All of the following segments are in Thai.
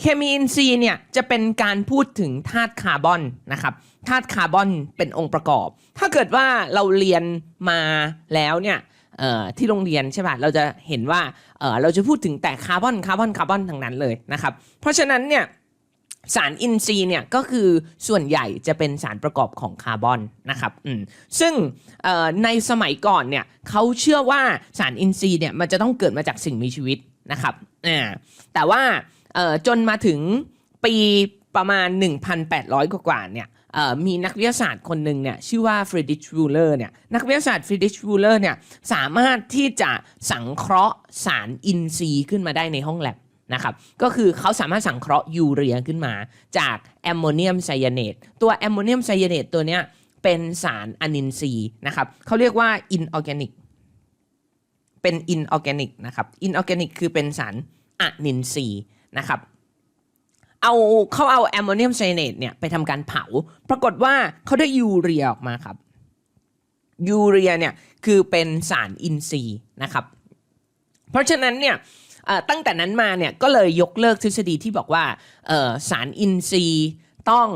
เคมีอินทรีย์เนี่ยจะเป็นการพูดถึงธาตุคาร์บอนนะครับธาตุคาร์บอนเป็นองค์ประกอบ ถ้าเกิดว่าเราเรียนมาแล้วเนี่ยที่โรงเรียนใช่ป่ะเราจะเห็นว่าเเราจะพูดถึงแต่คาร์บอนคาร์บอนคาร์บอนทั้งนั้นเลยนะครับ เพราะฉะนั้นเนี่ยสารอินทรีย์เนี่ยก็คือส่วนใหญ่จะเป็นสารประกอบของคาร์บอนนะครับซึ่งในสมัยก่อนเนี่ยเขาเชื่อว่าสารอินทรีย์เนี่ยมันจะต้องเกิดมาจากสิ่งมีชีวิตนะครับแต่ว่า จนมาถึงปีประมาณ 1,800 กว่าๆเนี่ยมีนักวิทยาศาสตร์คนหนึ่งเนี่ยชื่อว่าฟร e ด r ิชวูเลอร์เนี่ยนักวิทยาศาสตร์ฟร e ด r ิชวูเลอร์เนี่ยสามารถที่จะสังเคราะห์สารอินทรีย์ขึ้นมาได้ในห้องแลบนะครับก็คือเขาสามารถสังเคราะห์ยูเรียขึ้นมาจากแอมโมเนียมไซยาเนตตัวแอมโมเนียมไซยาเนตตัวเนี้ยเป็นสารอนินทรีย์นะครับเขาเรียกว่าอินออร์แกนิกเป็นอินออร์แกนิกนะครับอินออร์แกนิกคือเป็นสารอนินทรีย์ นะครับ เอาเขาเอาแอมโมเนียมไซเนตเนี่ยไปทำการเผา ปรากฏว่าเขาได้ยูเรียออกมาครับ ยูเรียเนี่ยคือเป็นสารอินทรีย์นะครับ เพราะฉะนั้นเนี่ยตั้งแต่นั้นมาเนี่ยก็เลยยกเลิกทฤษฎีที่บอกว่าสารอินทรีย์ต้อง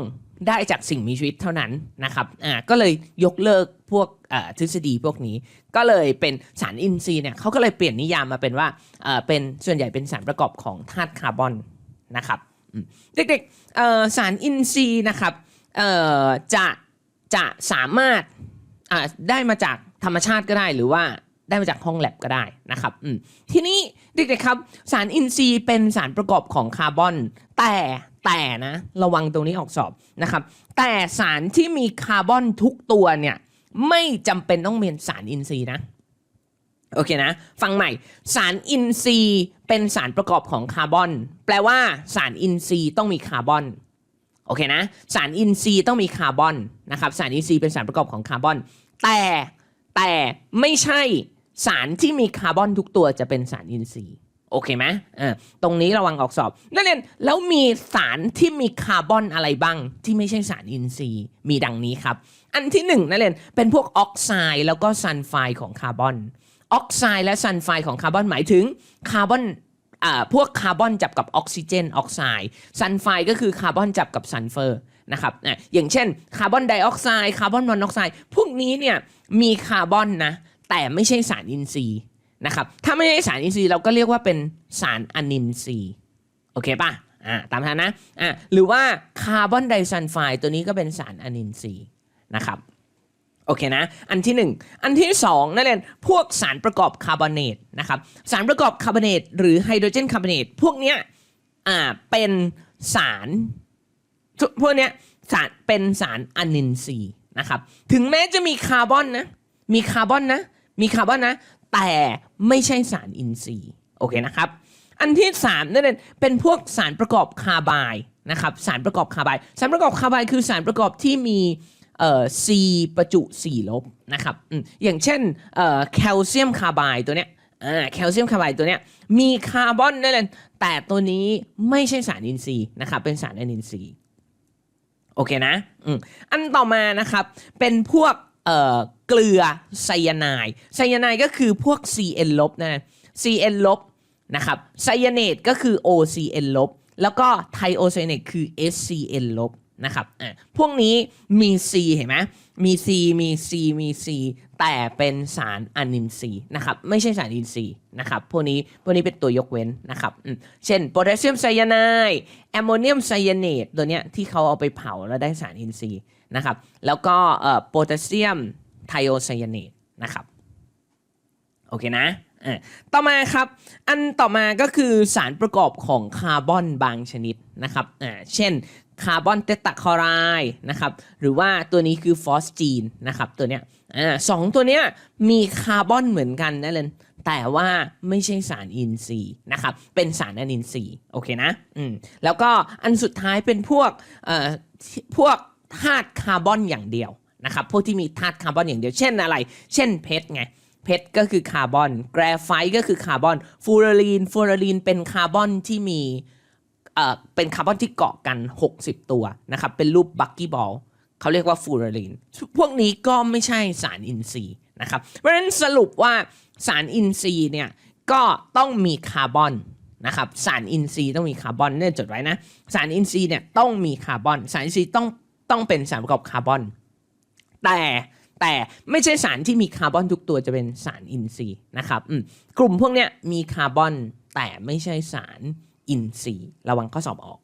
ได้จากสิ่งมีชีวิตเท่านั้นนะครับอ่าก็เลยยกเลิกพวกอ่อทฤษฎีพวกนี้ ก็เลยเป็นสารอินทรีย์เนี่ยเขาก็เลยเปลี่ยนนิยามมาเป็นว่าเอ่อเป็นส่วนใหญ่เป็นสารประกอบของธาตุคาร์บอนนะครับเด็กๆสารอินทรีย์นะครับเอ่อจะจะสามารถอ่าได้มาจากธรรมชาติก็ได้หรือว่า ได้มาจากห้องแลบก็ได้นะครับทีนี้เด็กๆครับ สารอินทรีย์เป็นสารประกอบของคาร์บอน แต่แต่นะระวังตรงนี้ออกสอบนะครับ แต่สารที่มีคาร์บอนทุกตัวเนี่ยไม่จำเป็นต้องเป็นสารอินทรีย์นะโอเคนะ ฟังใหม่ สารอินทรีย์เป็นสารประกอบของคาร์บอน แปลว่าสารอินทรีย์ต้องมีคาร์บอนโอเคนะ สารอินทรีย์ต้องมีคาร์บอนนะครับ สารอินทรีย์เป็นสารประกอบของคาร์บอน แต่แต่ไม่ใช่ สารที่มีคาร์บอนทุกตัวจะเป็นสารอินทรีย์โอเคไหมอ่าตรงนี้ระวังออกสอบนักเรียนแล้วมีสารที่มีคาร์บอนอะไรบ้าง ที่ไม่ใช่สารอินทรีย์มีดังนี้ครับ อันที่หนึ่งนักเรียนเป็นพวกออกไซด์แล้วก็ซัลไฟด์ของคาร์บอน ออกไซด์และซัลไฟด์ของคาร์บอนหมายถึงคาร์บอนอ่าพวกคาร์บอนจับกับออกซิเจนออกไซด์ซัลไฟด์ก็คือคาร์บอนจับกับซัลเฟอร์นะครับอะอย่างเช่นคาร์บอนไดออกไซด์คาร์บอนมอนอกไซด์พวกนี้เนี่ยมีคาร์บอนนะ แต่ไม่ใช่สารอินทรีย์นะครับ ถ้าไม่ใช่สารอินทรีย์เราก็เรียกว่าเป็นสารอนินทรีย์โอเคป่ะอ่าตามทันนะอ่าหรือว่าคาร์บอนไดซัลไฟด์ตัวนี้ก็เป็นสารอนินทรีย์นะครับโอเคนะ อันที่หนึ่งอันที่สองนั่นเองพวกสารประกอบคาร์บอเนตนะครับ สารประกอบคาร์บอเนตหรือไฮโดรเจนคาร์บอเนตพวกเนี้ยอ่าเป็นสารพวกเนี้ยสารเป็นสารอนินทรีย์นะครับ ถึงแม้จะมีคาร์บอนนะ มีคาร์บอนนะ มีคาร์บอนนะ แต่ไม่ใช่สารอินทรีย์โอเคนะครับ อันที่3นั่นเองเป็นพวกสารประกอบคาร์บายนะครับสารประกอบคาร์บายสารประกอบคาร์บายคือสารประกอบที่มีเอ่อ C ประจุ 4 ลบนะครับอย่างเช่นเอ่อแคลเซียมคาร์บายตัวเนี้ยอ่าแคลเซียมคาร์บายตัวเนี้ยมีคาร์บอนนั่นเองแต่ตัวนี้ไม่ใช่สารอินทรีย์นะครับเป็นสารอนินทรีย์โอเคนะอันต่อมานะครับเป็นพวก เกลือไซยาไนด์ไซยาไนด์ก็คือพวก Cn ลบนะ Cn ลบนะครับไซยาเนตก็คือ OCN ลบแล้วก็ไทโอไซเนตคือ SCN ลบ นะครับอะพวกนี้มี C เห็นไหมมี C มี C มี C แต่เป็นสารอนินทรีย์นะครับไม่ใช่สารอินทรีย์นะครับพวกนี้พวกนี้เป็นตัวยกเว้นนะครับเช่นโพแทสเซียมไซยาไนด์แอมโมเนียมไซยาเนตตัวเนี้ยที่เขาเอาไปเผาแล้วได้สารอินทรีย์นะครับแล้วก็โพแทสเซียมไทโอไซยาเนตนะครับโอเคนะอะต่อมาครับ อันต่อมาก็คือสารประกอบของคาร์บอนบางชนิดนะครับอ่าเช่น คาร์บอนเตตาคอไรนะครับหรือว่าตัวนี้คือฟอสจีนนะครับตัวเนี้ยอ่าสองตัวเนี้ยมีคาร์บอนเหมือนกันนะเลนแต่ว่าไม่ใช่สารอินทรีย์นะครับเป็นสารอนินทรีย์โอเคนะอืมแล้วก็อันสุดท้ายเป็นพวกเอ่อพวกธาตุคาร์บอนอย่างเดียวนะครับพวกที่มีธาตุคาร์บอนอย่างเดียว เช่นอะไร เช่นเพชรไงเพชรก็คือคาร์บอน แกรไฟต์ก็คือคาร์บอน ฟูเรลีน ฟูเรลีนเป็นคาร์บอนที่มี เป็นคาร์บอนที่เกาะกัน 60 ตัวนะครับเป็นรูปบักกี้บอลเขาเรียกว่าฟูเรลีนพวกนี้ก็ไม่ใช่สารอินทรีย์นะครับเพราะฉะนั้นสรุปว่าสารอินทรีย์เนี่ยก็ต้องมีคาร์บอนนะครับสารอินทรีย์ต้องมีคาร์บอนเนี่ยจดไว้นะสารอินทรีย์เนี่ยต้องมีคาร์บอน สารอินทรีย์ต้องต้องเป็นสารประกอบคาร์บอน แต่แต่ไม่ใช่สารที่มีคาร์บอนทุกตัวจะเป็นสารอินทรีย์นะครับกลุ่มพวกเนี้ยมีคาร์บอนแต่ไม่ใช่สาร อินทรีย์ระวังข้อสอบออก